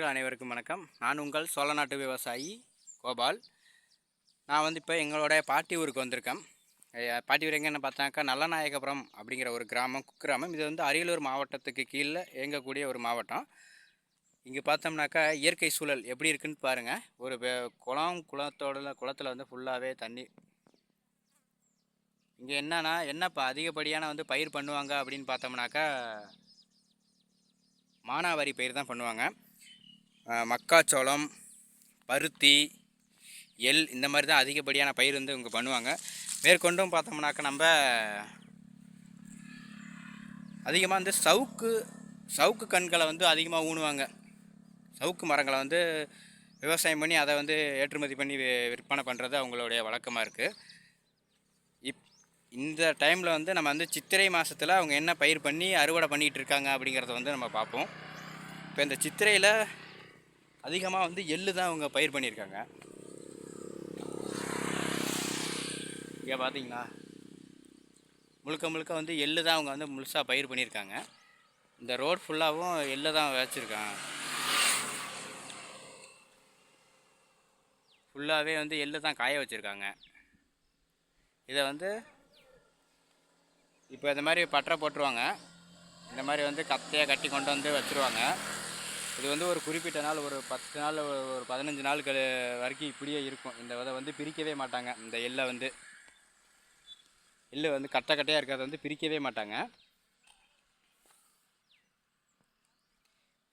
நண்பர்கள் அனைவருக்கும் வணக்கம். நான் உங்கள் சோழ நாட்டு விவசாயி கோபால். நான் வந்து இப்போ எங்களோட பாட்டி ஊருக்கு வந்திருக்கேன். பாட்டி ஊர் எங்கன்னு பார்த்தாக்கா நல்லநாயகபுரம் அப்படிங்கிற ஒரு கிராமம் குக்கிராமம் இது வந்து அரியலூர் மாவட்டத்துக்கு கீழே இயங்கக்கூடிய ஒரு மாவட்டம். இங்கே பார்த்தோம்னாக்கா இயற்கை சூழல் எப்படி இருக்குன்னு பாருங்கள் ஒரு குளம் குளத்தோட குளத்தில் வந்து ஃபுல்லாகவே தண்ணி. இங்கே என்னன்னா என்னப்பா அதிகப்படியான வந்து பயிர் பண்ணுவாங்க அப்படின்னு பார்த்தோம்னாக்கா மானாவாரி பயிர் தான் பண்ணுவாங்க. மக்காச்சோளம் பருத்தி எள் இந்த மாதிரி தான் அதிகப்படியான பயிர் வந்து இவங்க பண்ணுவாங்க. மேற்கொண்டும் பார்த்தோம்னாக்கா நம்ம அதிகமாக வந்து சவுக்கு சவுக்கு கண்களை வந்து அதிகமாக ஊனுவாங்க. சவுக்கு மரங்களை வந்து விவசாயம் பண்ணி அதை வந்து ஏற்றுமதி பண்ணி விற்பனை பண்ணுறது அவங்களுடைய வழக்கமாக இருக்குது இப் இந்த டைமில் வந்து நம்ம வந்து சித்திரை மாதத்தில் அவங்க என்ன பயிர் பண்ணி அறுவடை பண்ணிகிட்டு இருக்காங்க அப்படிங்கிறத வந்து நம்ம பார்ப்போம். இப்போ இந்த சித்திரையில் அதிகமாக வந்து எள்ளு தான் அவங்க பயிர் பண்ணியிருக்காங்க. இங்கே பார்த்தீங்களா முழுக்க முழுக்க வந்து எள்ளு தான் அவங்க வந்து முழுசாக பயிர் பண்ணியிருக்காங்க. இந்த ரோட் ஃபுல்லாகவும் எள்ளு தான் வச்சுருக்காங்க. ஃபுல்லாகவே வந்து எள்ளு தான் காய வச்சுருக்காங்க. இதை வந்து இப்போ இந்த மாதிரி பட்டரை போட்டுருவாங்க. இந்த மாதிரி வந்து கத்தையாக கட்டி கொண்டு வந்து வச்சுருவாங்க. இது வந்து ஒரு குறிப்பிட்ட நாள் ஒரு பத்து நாள் ஒரு பதினஞ்சு நாள் வரைக்கும் இப்படியே இருக்கும். இந்த விதை வந்து பிரிக்கவே மாட்டாங்க. இந்த எல்லை வந்து எள்ளு வந்து கட்டை கட்டையாக இருக்கிறத வந்து பிரிக்கவே மாட்டாங்க.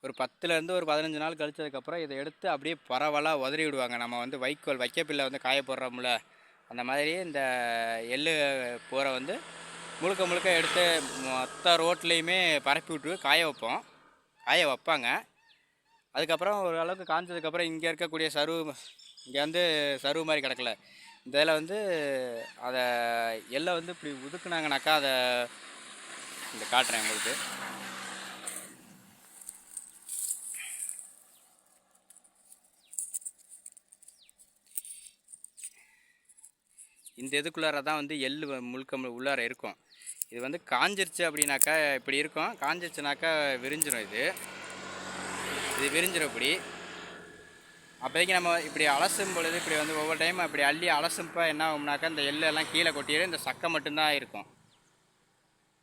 ஒரு பத்துலேருந்து ஒரு பதினஞ்சு நாள் கழிச்சதுக்கப்புறம் இதை எடுத்து அப்படியே பரவலாக உதறி விடுவாங்க. நம்ம வந்து வைக்கோல் வைக்கப்பில்லை வந்து காய போடுறோம்ல அந்த மாதிரி இந்த எள்ளு போரை வந்து முழுக்க முழுக்க எடுத்து மொத்த ரோட்லேயுமே பரப்பி விட்டு காய வைப்போம். காய வைப்பாங்க. அதுக்கப்புறம் ஓரளவுக்கு காஞ்சதுக்கப்புறம் இங்கே இருக்கக்கூடிய சருவு இங்கே வந்து சருவு மாதிரி கிடக்கல. இந்த இதில் வந்து அதை எல்லை வந்து இப்படி உதுக்குனாங்கனாக்கா அதை இந்த காட்டுறேன் உங்களுக்கு. இந்த இதுக்குள்ளார தான் வந்து எள் முழுக்க உள்ளார இருக்கும். இது வந்து காஞ்சிருச்சு அப்படின்னாக்கா இப்படி இருக்கும். காஞ்சிருச்சுனாக்கா விரிஞ்சிடும் இது. இது விரிஞ்சிடப்படி இப்படி. அப்போதைக்கு நம்ம இப்படி அலசும் பொழுது இப்படி வந்து ஒவ்வொரு டைம் இப்படி அள்ளி அலசும்போ என்ன ஆகும்னாக்கா இந்த எல்லாம் கீழே கொட்டிடும் இந்த சக்கை மட்டும்தான் இருக்கும்.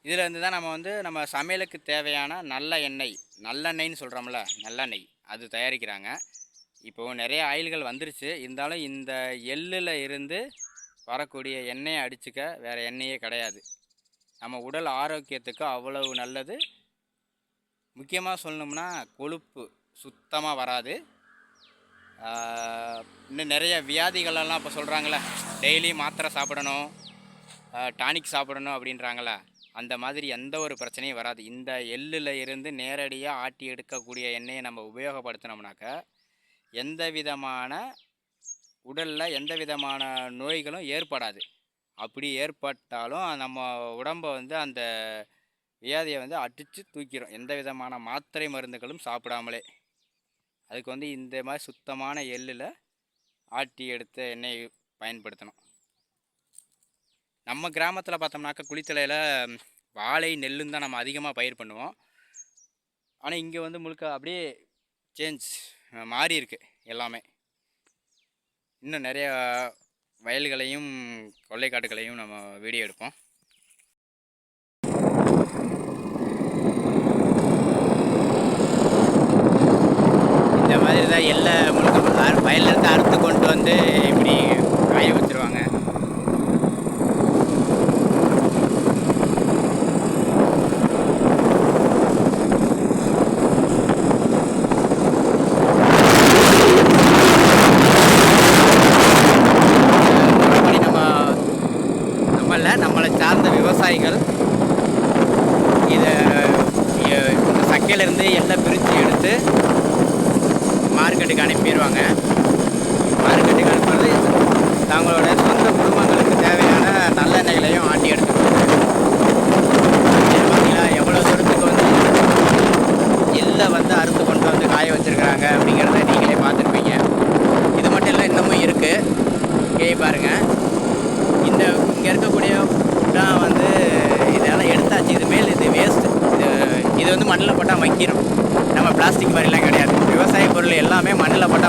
இதிலேருந்து தான் நம்ம வந்து நம்ம சமையலுக்கு தேவையான நல்ல எண்ணெய் நல்லெண்ணெய்ன்னு சொல்கிறோம்ல நல்லெண்ணெய் அது தயாரிக்கிறாங்க. இப்போது நிறைய ஆயில்கள் வந்துருச்சு. இருந்தாலும் இந்த எள்ளில் இருந்து வரக்கூடிய எண்ணெயை அடிச்சுக்க வேறு எண்ணெயே கிடையாது. நம்ம உடல் ஆரோக்கியத்துக்கு அவ்வளவு நல்லது. முக்கியமாக சொல்லணும்னா கொழுப்பு. சுத்தமாக வராது. இன்னும் நிறைய வியாதிகளெல்லாம் இப்போ சொல்கிறாங்களே டெய்லி மாத்திரை சாப்பிடணும் டானிக் சாப்பிடணும் அப்படின்றாங்களே அந்த மாதிரி எந்த ஒரு பிரச்சனையும் வராது. இந்த எள்ளில் இருந்து நேரடியாக ஆட்டி எடுக்கக்கூடிய எண்ணெயை நம்ம உபயோகப்படுத்தினோம்னாக்க எந்த விதமான உடலில் எந்த விதமான நோய்களும் ஏற்படாது. அப்படி ஏற்பட்டாலும் நம்ம உடம்பை வந்து அந்த வியாதியை வந்து அடித்து தூக்கிடும் எந்த விதமான மாத்திரை மருந்துகளும் சாப்பிடாமலே. அதுக்கு வந்து இந்த மாதிரி சுத்தமான எள்ளில் ஆட்டி எடுத்த எண்ணெய் பயன்படுத்தணும். நம்ம கிராமத்தில் பார்த்தோம்னாக்கா குளித்தலையில் வாழை நெல்லுன்னு தான் நம்ம அதிகமாக பயிர் பண்ணுவோம். ஆனால் இங்கே வந்து முழுக்க அப்படியே சேஞ்ச் மாறி இருக்கு எல்லாமே. இன்னும் நிறைய வயல்களையும் கொள்ளைக்காட்டுகளையும் நம்ம வீடியோ எடுப்போம். இந்த மாதிரி தான் எல்லா முழுக்க முழுக்க அறு- வயல்லேருந்து அறுத்து கொண்டு வந்து இப்படி காய வச்சுருவாங்க. நம்ம நம்மள நம்மளை சார்ந்த விவசாயிகள் இதை சக்கையிலேருந்து எல்லாம் பிரித்து எடுத்து மார்க்கெட்டுக்கு அனுப்பிடுவாங்க. மார்க்கெட்டுக்கு அனுப்புறது தங்களோட சொந்த குடும்பங்களுக்கு தேவையான நல்லெண்ணெய்களையும் ஆட்டி எடுத்துக்குவாங்க பார்த்தீங்களா? எவ்வளோ தூரத்துக்கு வந்து எள்ளை வந்து அறுத்து கொண்டு வந்து காய வச்சுருக்கிறாங்க அப்படிங்கிறத நீங்களே பார்த்துருப்பீங்க. இது மட்டும் இல்லை இன்னமும் இருக்குது கே பாருங்கள் இந்த இங்கே இருக்கக்கூடிய தான் வந்து இதெல்லாம் எடுத்தாச்சு. இது மேல் இது வேஸ்ட்டு இது இது வந்து மண்ணில் போட்டால் வைக்கிறோம். நம்ம பிளாஸ்டிக் மாதிரிலாம் கிடையாது. எல்லாமே மண்ணில் பட்ட